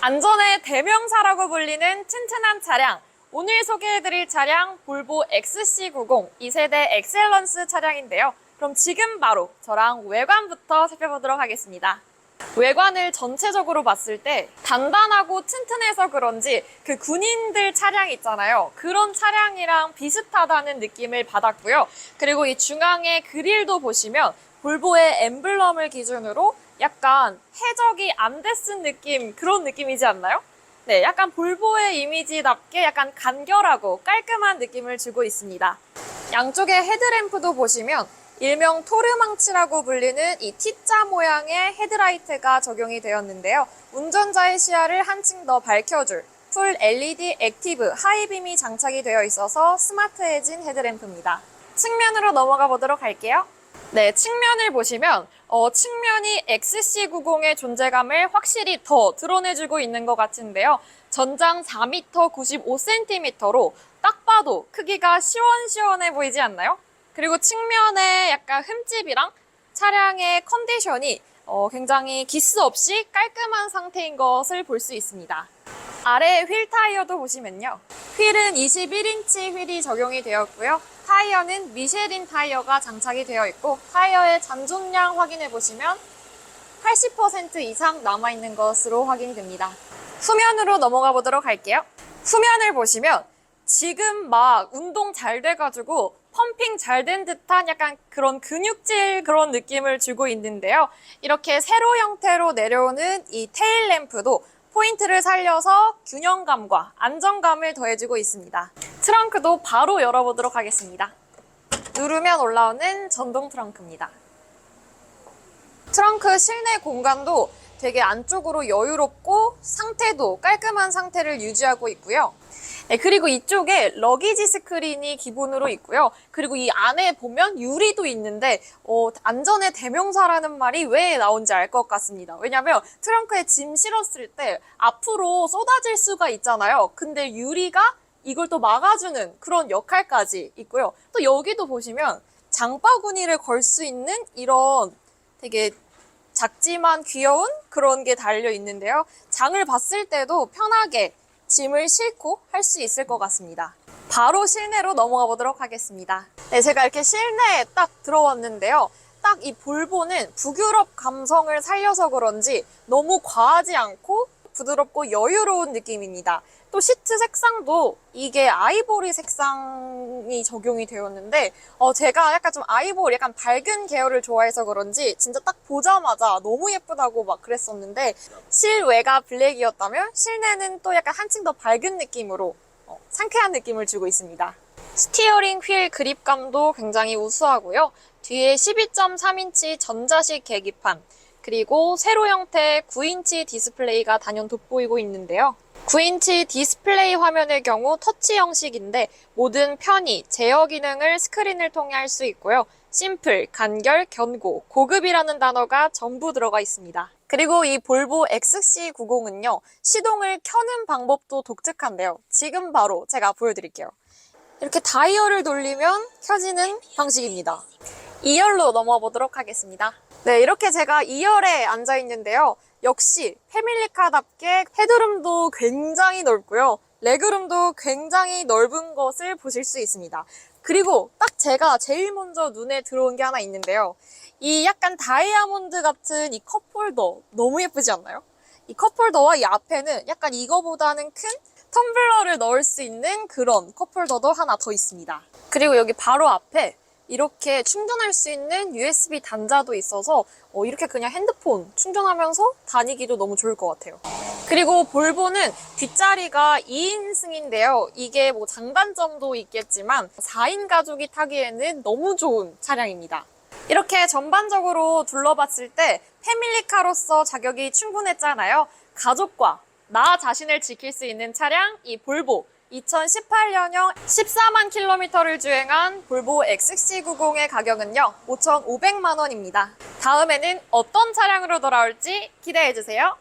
안전의 대명사라고 불리는 튼튼한 차량. 오늘 소개해드릴 차량 볼보 XC90 2세대 엑셀런스 차량인데요. 그럼 지금 바로 저랑 외관부터 살펴보도록 하겠습니다. 외관을 전체적으로 봤을 때 단단하고 튼튼해서 그런지 그 군인들 차량 있잖아요. 그런 차량이랑 비슷하다는 느낌을 받았고요. 그리고 이 중앙에 그릴도 보시면 볼보의 엠블럼을 기준으로 약간 해적이 안데 쓴 느낌 그런 느낌이지 않나요? 네, 약간 볼보의 이미지답게 약간 간결하고 깔끔한 느낌을 주고 있습니다. 양쪽에 헤드램프도 보시면 일명 토르망치라고 불리는 이 T자 모양의 헤드라이트가 적용이 되었는데요. 운전자의 시야를 한층 더 밝혀줄 풀 LED 액티브 하이빔이 장착이 되어 있어서 스마트해진 헤드램프입니다. 측면으로 넘어가 보도록 할게요. 네, 측면을 보시면 어, 측면이 XC90의 존재감을 확실히 더 드러내주고 있는 것 같은데요. 전장 4m 95cm로 딱 봐도 크기가 시원시원해 보이지 않나요? 그리고 측면에 약간 흠집이랑 차량의 컨디션이 어, 굉장히 기스 없이 깔끔한 상태인 것을 볼 수 있습니다. 아래 휠 타이어도 보시면요. 휠은 21인치 휠이 적용이 되었고요. 타이어는 미쉐린 타이어가 장착이 되어 있고 타이어의 잔존량 확인해 보시면 80% 이상 남아있는 것으로 확인이 됩니다. 후면으로 넘어가 보도록 할게요. 후면을 보시면 지금 막 운동 잘 돼가지고 펌핑 잘 된 듯한 약간 그런 근육질 그런 느낌을 주고 있는데요. 이렇게 세로 형태로 내려오는 이 테일 램프도 포인트를 살려서 균형감과 안정감을 더해주고 있습니다. 트렁크도 바로 열어보도록 하겠습니다. 누르면 올라오는 전동 트렁크입니다. 트렁크 실내 공간도 되게 안쪽으로 여유롭고 상태도 깔끔한 상태를 유지하고 있고요. 네, 그리고 이쪽에 러기지 스크린이 기본으로 있고요. 그리고 이 안에 보면 유리도 있는데 어, 안전의 대명사라는 말이 왜 나온지 알 것 같습니다. 왜냐하면 트렁크에 짐 실었을 때 앞으로 쏟아질 수가 있잖아요. 근데 유리가 이걸 또 막아주는 그런 역할까지 있고요. 또 여기도 보시면 장바구니를 걸 수 있는 이런 되게 작지만 귀여운 그런 게 달려 있는데요. 장을 봤을 때도 편하게 짐을 싣고 할 수 있을 것 같습니다. 바로 실내로 넘어가 보도록 하겠습니다. 네, 제가 이렇게 실내에 딱 들어왔는데요. 딱 이 볼보는 북유럽 감성을 살려서 그런지 너무 과하지 않고 부드럽고 여유로운 느낌입니다. 또 시트 색상도 이게 아이보리 색상이 적용이 되었는데 어, 제가 약간 좀 아이보리 약간 밝은 계열을 좋아해서 그런지 진짜 딱 보자마자 너무 예쁘다고 막 그랬었는데 실외가 블랙이었다면 실내는 또 약간 한층 더 밝은 느낌으로 어, 상쾌한 느낌을 주고 있습니다. 스티어링 휠 그립감도 굉장히 우수하고요. 뒤에 12.3인치 전자식 계기판 그리고 세로 형태 9인치 디스플레이가 단연 돋보이고 있는데요. 9인치 디스플레이 화면의 경우 터치 형식인데 모든 편의, 제어 기능을 스크린을 통해 할 수 있고요. 심플, 간결, 견고, 고급이라는 단어가 전부 들어가 있습니다. 그리고 이 볼보 XC90은요, 시동을 켜는 방법도 독특한데요. 지금 바로 제가 보여드릴게요. 이렇게 다이얼을 돌리면 켜지는 방식입니다. 2열로 넘어가 보도록 하겠습니다. 네, 이렇게 제가 2열에 앉아 있는데요. 역시 패밀리카답게 헤드룸도 굉장히 넓고요. 레그룸도 굉장히 넓은 것을 보실 수 있습니다. 그리고 딱 제가 제일 먼저 눈에 들어온 게 하나 있는데요. 이 약간 다이아몬드 같은 이 컵홀더 너무 예쁘지 않나요? 이 컵홀더와 이 앞에는 약간 이거보다는 큰 텀블러를 넣을 수 있는 그런 컵홀더도 하나 더 있습니다. 그리고 여기 바로 앞에 이렇게 충전할 수 있는 USB 단자도 있어서 어, 이렇게 그냥 핸드폰 충전하면서 다니기도 너무 좋을 것 같아요. 그리고 볼보는 뒷자리가 2인승인데요. 이게 뭐 장단점도 있겠지만 4인 가족이 타기에는 너무 좋은 차량입니다. 이렇게 전반적으로 둘러봤을 때 패밀리카로서 자격이 충분했잖아요. 가족과 나 자신을 지킬 수 있는 차량 이 볼보 2018년형 14만 킬로미터를 주행한 볼보 XC90의 가격은요 5,500만 원입니다. 다음에는 어떤 차량으로 돌아올지 기대해 주세요.